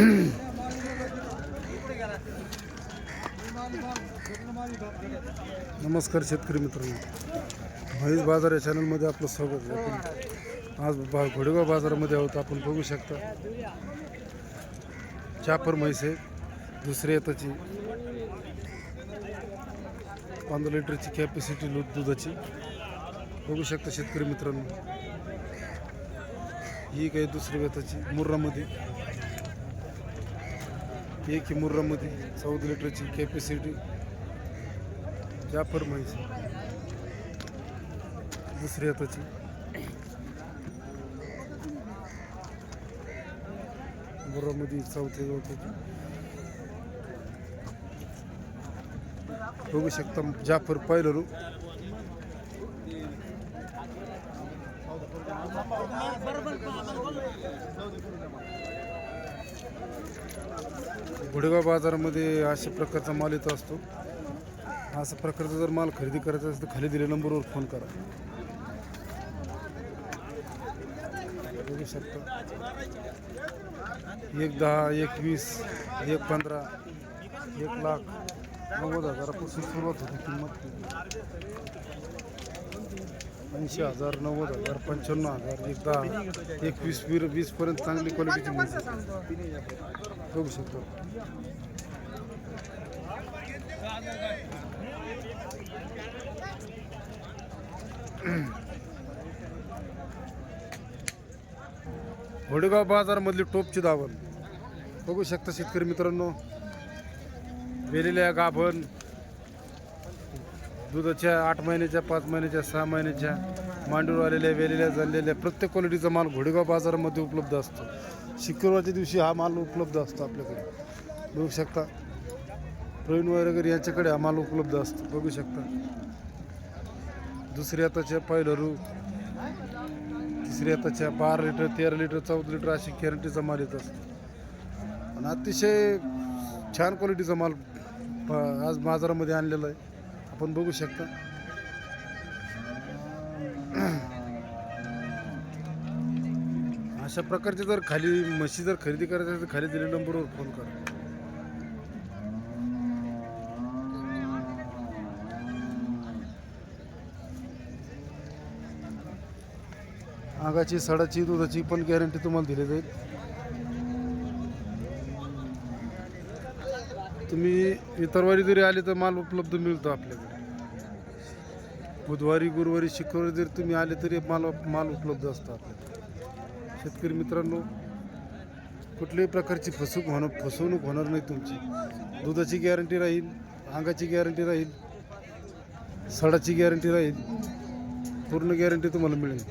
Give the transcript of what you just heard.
नमस्कार शेतकरी मित्रांनो. म्हैस बाजार या चॅनलमध्ये आपलं स्वागत आहे. आपण आज बा घोडेगाव बाजारामध्ये आहोत. आपण बघू शकता चापर म्हैस आहे. दुसऱ्या येताची पंधरा लिटरची कॅपॅसिटी दूध दुधाची. बघू शकता शेतकरी मित्रांनो. ही काही दुसऱ्या येताची मुर्रामध्ये. एक ही मुर्रामध्ये चौदा लिटरची कॅपॅसिटी जाफर म्हैस. दुसरी हाताची बुरामध्ये चौथ्या जवळची बघू शकता जाफर पाहिलं रू गुडेगाव बाजारामध्ये अशा प्रकारचा माल येत असतो. अशा प्रकारचा जर माल खरेदी करायचा असेल तर खाली दिलेल्या नंबरवर फोन करा. बघू शकता. एक दहा एक वीस एक पंधरा एक लाख. नव्वद हजारापासून सुरुवात होती किंमत. ऐंशी हजार नव्वद हजार पंच्याण्णव हजार एक दहा एकवीस वीर वीसपर्यंत चांगली क्वालिटीची मिळते बघू शकतो. घोडेगाव बाजारमधली टोपची दावण बघू शकता शेतकरी मित्रांनो वेलेल्या गाभण. दुधाच्या आठ महिन्याच्या पाच महिन्याच्या सहा महिन्याच्या मांडूर आलेल्या वेलेल्या झालेल्या प्रत्येक क्वालिटीचा माल घोडेगाव बाजारामध्ये उपलब्ध असतो. शुक्रवारच्या दिवशी हा माल उपलब्ध असतो आपल्याकडे. बघू शकता. प्रवीण वैरगर यांच्याकडे हा माल उपलब्ध असतो. बघू शकता. दुसऱ्या हाताच्या पहिलं तिसऱ्या हाताच्या बारा लिटर तेरा लिटर चौदा लिटर अशी गॅरंटीचा माल येत असतो. आणि अतिशय छान क्वालिटीचा माल प- आज बाजारामध्ये आणलेलं आहे. आपण बघू शकता. अशा प्रकारचे जर खाली म्हशी जर खरेदी करायची असेल तर खाली दिलेल्या नंबरवर फोन करा. आगाची सडाची दुधाची पण गॅरंटी तुम्हाला दिली जाईल. तुम्ही इतरवारी जरी आले तर माल उपलब्ध मिळतो आपल्याकडे. बुधवारी गुरुवारी शुक्रवारी जरी तुम्ही आले तरी माल माल उपलब्ध असतो आपल्याकडे. शेतकरी मित्रांनो कुठल्याही प्रकारची फसवणूक होणार फसवणूक होणार नाही तुमची. दुधाची गॅरंटी राहील अंगाची गॅरंटी राहील सडाची गॅरंटी राहील पूर्ण गॅरंटी तुम्हाला मिळेल.